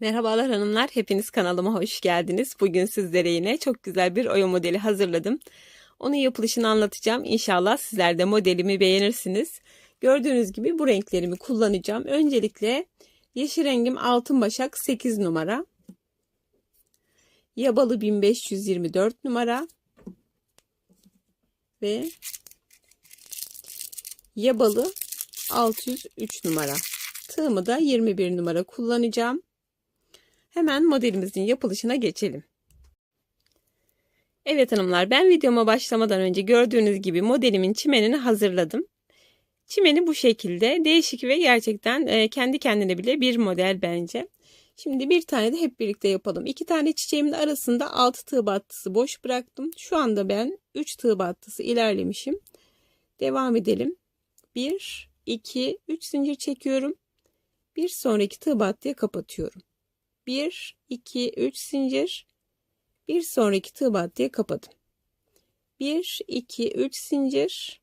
Merhabalar hanımlar, hepiniz kanalıma hoş geldiniz. Bugün sizlere yine çok güzel bir oya modeli hazırladım. Onun yapılışını anlatacağım. İnşallah sizler de modelimi beğenirsiniz. Gördüğünüz gibi bu renklerimi kullanacağım. Öncelikle yeşil rengim altın başak 8 numara. Yabalı 1524 numara. Ve yabalı 603 numara. Tığımı da 21 numara kullanacağım. Hemen modelimizin yapılışına geçelim. Evet hanımlar ben videoma başlamadan önce gördüğünüz gibi modelimin çimenini hazırladım. Çimeni bu şekilde değişik ve gerçekten e, kendi kendine bile bir model bence. Şimdi bir tane de hep birlikte yapalım. İki tane çiçeğimin arasında 6 tığ battısı boş bıraktım. Şu anda ben 3 tığ battısı ilerlemişim. Devam edelim. 1, 2, 3 zincir çekiyorum. Bir sonraki tığ battıya kapatıyorum. 1, 2, 3 zincir. Bir sonraki tığ battıya kapadım. 1, 2, 3 zincir.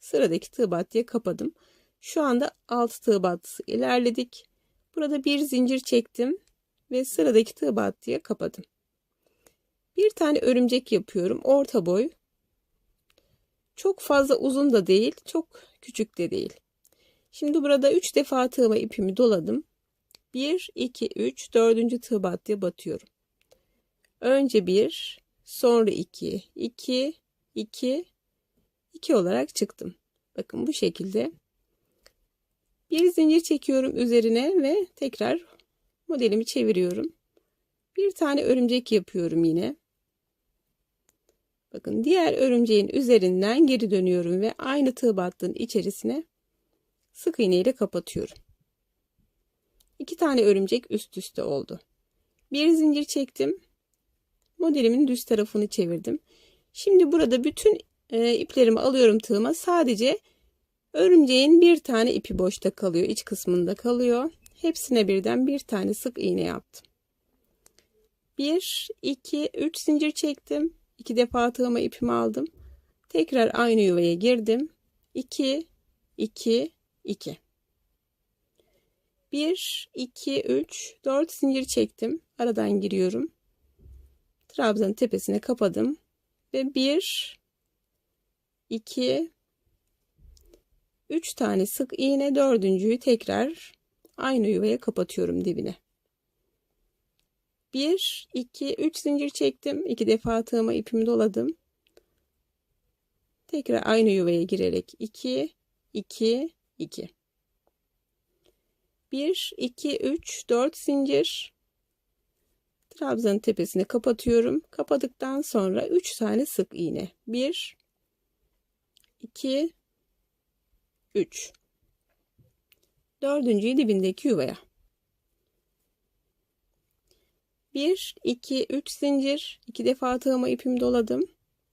Sıradaki tığ battıya kapadım. Şu anda 6 tığ battısı ilerledik. Burada bir zincir çektim ve sıradaki tığ battıya kapadım. Bir tane örümcek yapıyorum. Orta boy. Çok fazla uzun da değil, çok küçük de değil. Şimdi burada 3 defa tığıma ipimi doladım. 1, 2, 3, 4. tığ battıya batıyorum. Önce 1, sonra 2, 2, 2, 2 olarak çıktım. Bakın bu şekilde. Bir zincir çekiyorum üzerine ve tekrar modelimi çeviriyorum. Bir tane örümcek yapıyorum yine. Bakın diğer örümceğin üzerinden geri dönüyorum ve aynı tığ battığın içerisine sık iğne ile kapatıyorum. İki tane örümcek üst üste oldu. Bir zincir çektim. Modelimin düz tarafını çevirdim. Şimdi burada bütün e, iplerimi alıyorum tığıma. Sadece örümceğin bir tane ipi boşta kalıyor. iç kısmında kalıyor. Hepsine birden bir tane sık iğne yaptım. 1, 2, 3 zincir çektim. 2 defa tığıma ipimi aldım. Tekrar aynı yuvaya girdim. 2, 2, 2. 1, 2, 3, 4 zincir çektim. Aradan giriyorum. Trabzanın tepesine kapadım. Ve 1, 2, 3 tane sık iğne dördüncüyü tekrar aynı yuvaya kapatıyorum dibine. 1, 2, 3 zincir çektim. 2 defa tığıma ipimi doladım. Tekrar aynı yuvaya girerek 2, 2, 2. 1, 2, 3, 4 zincir. Trabzanın tepesine kapatıyorum. Kapadıktan sonra 3 tane sık iğne. 1, 2, 3. Dördüncüyü dibindeki yuvaya. 1, 2, 3 zincir. 2 defa tığıma ipimi doladım.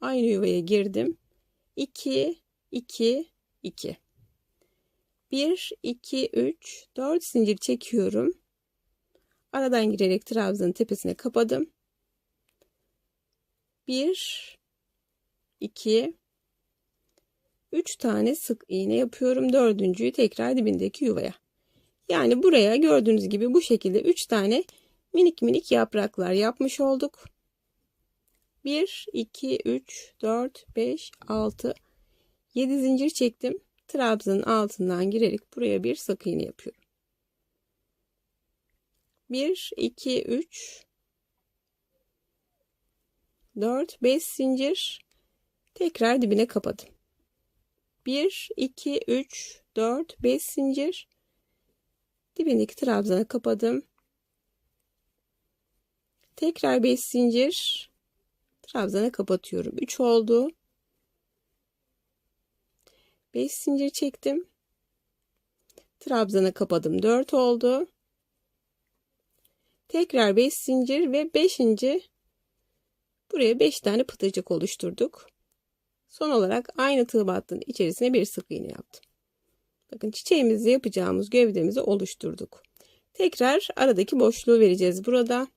Aynı yuvaya girdim. 2, 2, 2. 1, 2, 3, 4 zincir çekiyorum. Aradan girerek trabzanın tepesine kapadım. 1, 2, 3 tane sık iğne yapıyorum. Dördüncüyü tekrar dibindeki yuvaya. Yani buraya gördüğünüz gibi bu şekilde 3 tane minik minik yapraklar yapmış olduk. 1, 2, 3, 4, 5, 6, 7 zincir çektim trabzanın altından girerek buraya bir sık iğne yapıyorum. 1 2 3 4 5 zincir tekrar dibine kapadım. 1 2 3 4 5 zincir dibindeki trabzanı kapadım. Tekrar 5 zincir trabzanı kapatıyorum. 3 oldu. 5 zincir çektim. Trabzanı kapadım. 4 oldu. Tekrar 5 zincir ve 5. buraya 5 tane pıtırcık oluşturduk. Son olarak aynı tığ battığın içerisine bir sık iğne yaptım. Bakın çiçeğimizi yapacağımız gövdemizi oluşturduk. Tekrar aradaki boşluğu vereceğiz burada.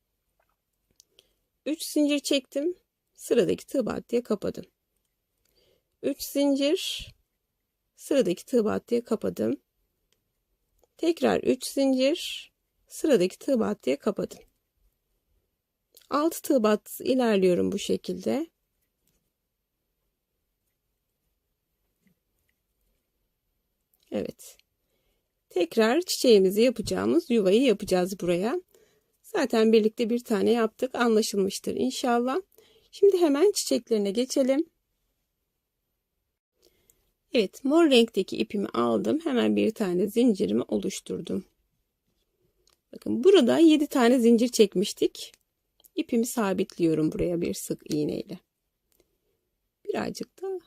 3 zincir çektim. Sıradaki tığ battıya kapadım. 3 zincir Sıradaki tığ battıya kapadım. Tekrar 3 zincir. sıradaki tığ battıya kapadım. 6 tığ bat ilerliyorum bu şekilde. Evet. Tekrar çiçeğimizi yapacağımız yuvayı yapacağız buraya. Zaten birlikte bir tane yaptık. Anlaşılmıştır inşallah. Şimdi hemen çiçeklerine geçelim. Evet mor renkteki ipimi aldım. Hemen bir tane zincirimi oluşturdum. Bakın burada 7 tane zincir çekmiştik. İpimi sabitliyorum buraya bir sık iğneyle. Birazcık da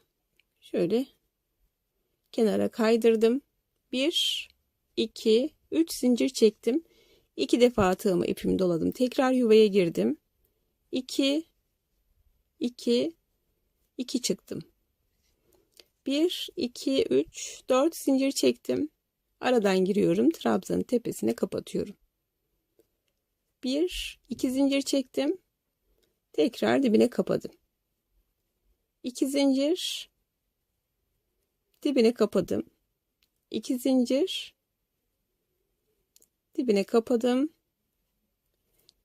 şöyle kenara kaydırdım. 1 2 3 zincir çektim. 2 defa tığımı ipimi doladım. Tekrar yuvaya girdim. 2 2 2 çıktım. 1 2 3 4 zincir çektim. Aradan giriyorum. Trabzanın tepesine kapatıyorum. 1 2 zincir çektim. Tekrar dibine kapadım. 2 zincir dibine kapadım. 2 zincir dibine kapadım.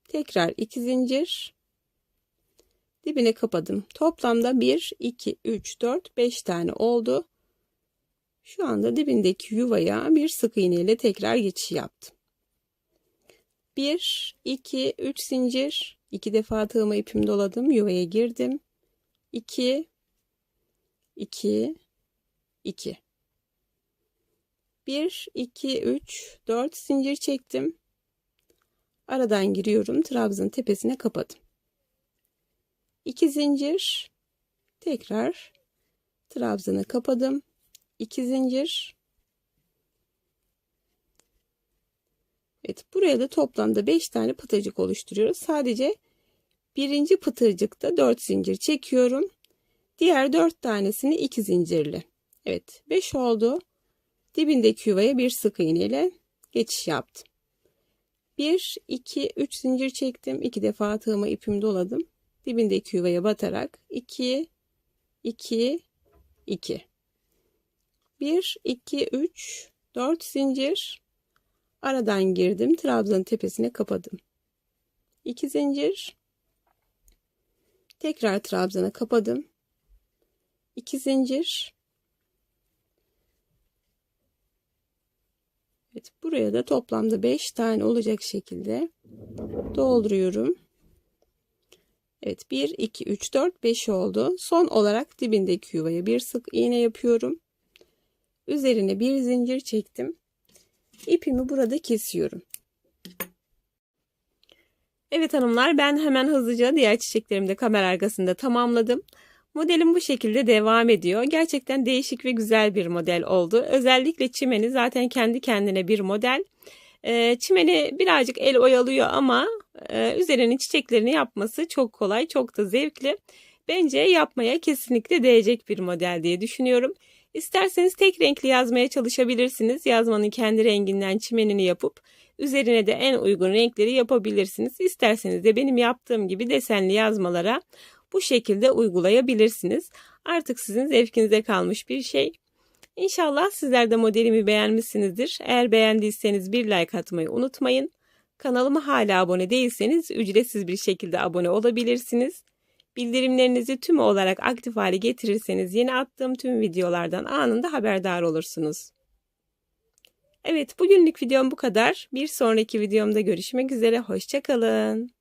Tekrar 2 zincir dibine kapadım. Toplamda 1 2 3 4 5 tane oldu. Şu anda dibindeki yuvaya bir sık iğne ile tekrar geçiş yaptım. 1 2 3 zincir. 2 defa tığıma ipimi doladım. Yuvaya girdim. 2 2 2 1 2 3 4 zincir çektim. Aradan giriyorum. Trabzanın tepesine kapadım 2 zincir tekrar trabzanı kapadım 2 zincir Evet buraya da toplamda 5 tane pıtırcık oluşturuyoruz. Sadece birinci pıtırcıkta 4 zincir çekiyorum. Diğer 4 tanesini 2 zincirli. Evet 5 oldu. Dibindeki yuvaya bir sık iğne ile geçiş yaptım. 1 2 3 zincir çektim. 2 defa tığıma ipimi doladım. Dibindeki yuvaya batarak 2 2 2 1 2 3 4 zincir Aradan girdim. Trabzanın tepesine kapadım. 2 zincir. Tekrar trabzana kapadım. 2 zincir. Evet, buraya da toplamda 5 tane olacak şekilde dolduruyorum. Evet 1 2 3 4 5 oldu. Son olarak dibindeki yuvaya bir sık iğne yapıyorum. Üzerine bir zincir çektim ipimi burada kesiyorum. Evet hanımlar ben hemen hızlıca diğer çiçeklerimi de kamera arkasında tamamladım. Modelim bu şekilde devam ediyor. Gerçekten değişik ve güzel bir model oldu. Özellikle çimeni zaten kendi kendine bir model. Ee, çimeni birazcık el oyalıyor ama e, üzerinin çiçeklerini yapması çok kolay, çok da zevkli. Bence yapmaya kesinlikle değecek bir model diye düşünüyorum. İsterseniz tek renkli yazmaya çalışabilirsiniz. Yazmanın kendi renginden çimenini yapıp üzerine de en uygun renkleri yapabilirsiniz. İsterseniz de benim yaptığım gibi desenli yazmalara bu şekilde uygulayabilirsiniz. Artık sizin zevkinize kalmış bir şey. İnşallah sizler de modelimi beğenmişsinizdir. Eğer beğendiyseniz bir like atmayı unutmayın. Kanalıma hala abone değilseniz ücretsiz bir şekilde abone olabilirsiniz. Bildirimlerinizi tüm olarak aktif hale getirirseniz yeni attığım tüm videolardan anında haberdar olursunuz. Evet bugünlük videom bu kadar. Bir sonraki videomda görüşmek üzere. Hoşçakalın.